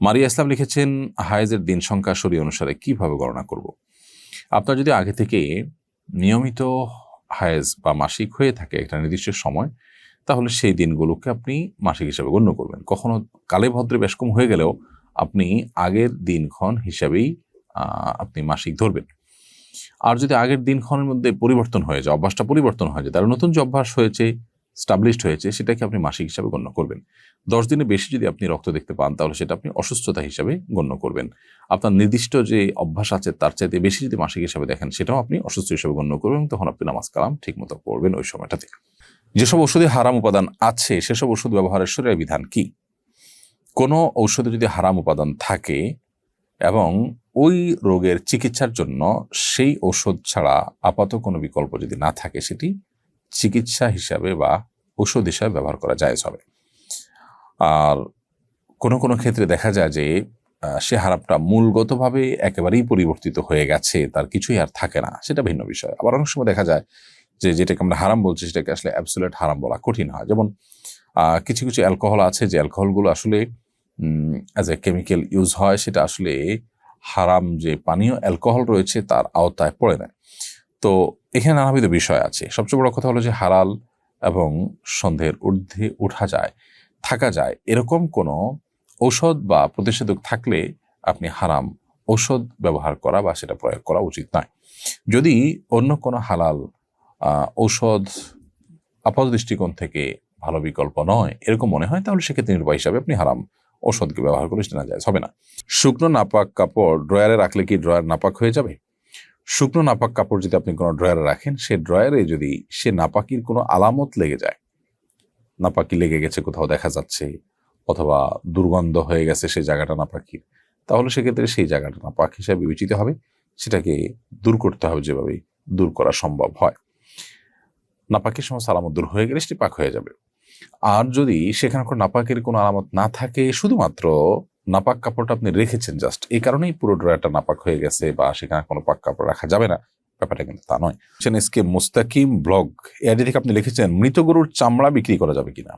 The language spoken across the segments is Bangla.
মারিয়া ইসলাম লিখেছেন, হায়েজের দিন সংখ্যা সরি অনুসারে কীভাবে গণনা করব? আপনার যদি আগে থেকে নিয়মিত হায়েজ বা মাসিক হয়ে থাকে একটা নির্দিষ্ট সময়, তাহলে সেই দিনগুলোকে আপনি মাসিক হিসাবে গণ্য করবেন। কখনো কালে ভদ্রে বেশ কম হয়ে গেলেও আপনি আগের দিনক্ষণ হিসাবেই আপনি মাসিক ধরবেন। আর যদি আগের দিনক্ষণের মধ্যে পরিবর্তন হয়ে যায়, অভ্যাসটা পরিবর্তন হয়ে যায়, তাহলে নতুন যে অভ্যাস হয়েছে স্টাবলিশড হয়েছে, সেটাকে আপনি মাসিক হিসাবে গণ্য করবেন। দশ দিনে বেশি যদি আপনি রক্ত দেখতে পান, তাহলে সেটা আপনি অসুস্থতা হিসাবে গণ্য করবেন। আপনার নির্দিষ্ট যে অভ্যাস আছে, তার চাইতে বেশি যদি মাসিক হিসাবে দেখেন, সেটাও আপনি অসুস্থ হিসাবে গণ্য করবেন তখন আপনি নামাজ কালাম ঠিক মতো পড়বেন ওই সময়টাতে। যেসব ওষুধে হারাম উপাদান আছে, সেসব ওষুধ ব্যবহারের শরীরের বিধান কি? কোনো ঔষধে যদি হারাম উপাদান থাকে এবং ওই রোগের চিকিৎসার জন্য সেই ওষুধ ছাড়া আপাত কোনো বিকল্প যদি না থাকে, সেটি চিকিৎসা হিসাবে বা ঔষধ হিসাবে ব্যবহার করা যায় হবে। আর কোনো কোনো ক্ষেত্রে দেখা যায় যে সে হারামটা মূলগতভাবে একেবারেই পরিবর্তিত হয়ে গেছে, তার কিছুই আর থাকে না, সেটা ভিন্ন বিষয়। আবার অনেক সময় দেখা যায় যে, যেটাকে আমরা হারাম বলছি, সেটাকে আসলে অ্যাবসুলেট হারাম বলা কঠিন হয়। যেমন কিছু কিছু অ্যালকোহল আছে যে অ্যালকোহলগুলো আসলে অ্যাজ এ কেমিক্যাল ইউজ হয়, সেটা আসলে হারাম যে পানীয় অ্যালকোহল রয়েছে, তার আওতায় পড়ে না। তো এখানে নানাবিধ বিষয় আছে। সবচেয়ে বড় কথা হলো যে হারাল এবং সন্ধ্যের ঊর্ধ্বে ওঠা যায়, থাকা যায়। এরকম কোনো ঔষধ বা প্রতিষেধক থাকলে আপনি হারাম ঔষধ ব্যবহার করা বা সেটা প্রয়োগ করা উচিত নয়। যদি অন্য কোনো হালাল ঔষধ আপাত দৃষ্টিকোণ থেকে ভালো বিকল্প নয়, এরকম মনে হয়, তাহলে সেক্ষেত্রে নির্বাহ হিসাবে আপনি হারাম ঔষধকে ব্যবহার করে সেটা না যায় হবে না। শুকনো নাপাক কাপড় ড্রয়ারে রাখলে কি ড্রয়ার নাপাক হয়ে যাবে? শুকনো নাপাক কাপড় যদি আপনি কোনো ড্রয়ারে রাখেন, সে ড্রয়ারে যদি সে নাপাকির কোনো আলামত লেগে যায়, নাপাকি লেগে গেছে কোথাও দেখা যাচ্ছে অথবা দুর্গন্ধ হয়ে গেছে সেই জায়গাটা নাপাকির, তাহলে সেক্ষেত্রে সেই জায়গাটা নাপাক হিসাবে বিবেচিত হবে। সেটাকে দূর করতে হবে যেভাবে দূর করা সম্ভব হয়। নাপাকের সমস্ত আলামত দূর হয়ে গেলে সেটি পাক হয়ে যাবে। আর যদি সেখানে কোনো নাপাকের কোনো আলামত না থাকে, শুধুমাত্র নাপাক কাপড়টা আপনি রেখেছেন জাস্ট এই কারণেই পুরো ড্রয়ারটা নাপাক হয়ে গেছে বা সেখানে কোনো পাক কাপড় রাখা যাবে না। ব্যাপারটা কিন্তু তা নয়। এসকে মুস্তাকিম ব্লগ এআইডি থেকে আপনি লিখেছেন, মৃত গরুর চামড়া বিক্রি করা যাবে কিনা?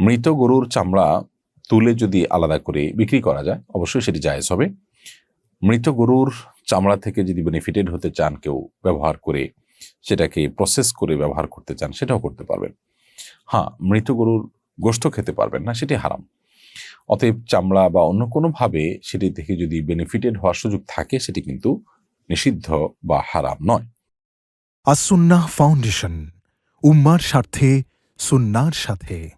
মৃত গরুর চামড়া তুলে যদি আলাদা করে বিক্রি করা যায়, অবশ্যই সেটি জায়েজ হবে। মৃত গরুর চামড়া থেকে যদি বেনিফিটেড হতে চান, কেউ ব্যবহার করে সেটাকে প্রসেস করে ব্যবহার করতে চান, সেটাও করতে পারবেন। হ্যাঁ মৃত গরুর গোষ্ঠ খেতে পারবেন না, সেটি হারাম। অতএব চামড়া বা অন্য কোনোভাবে সেটি থেকে যদি বেনিফিটেড হওয়ার সুযোগ থাকে, সেটি কিন্তু নিষিদ্ধ বা হারাম নয়। আসুন্না ফাউন্ডেশন, উম্মার স্বার্থে, সুন্নার সাথে।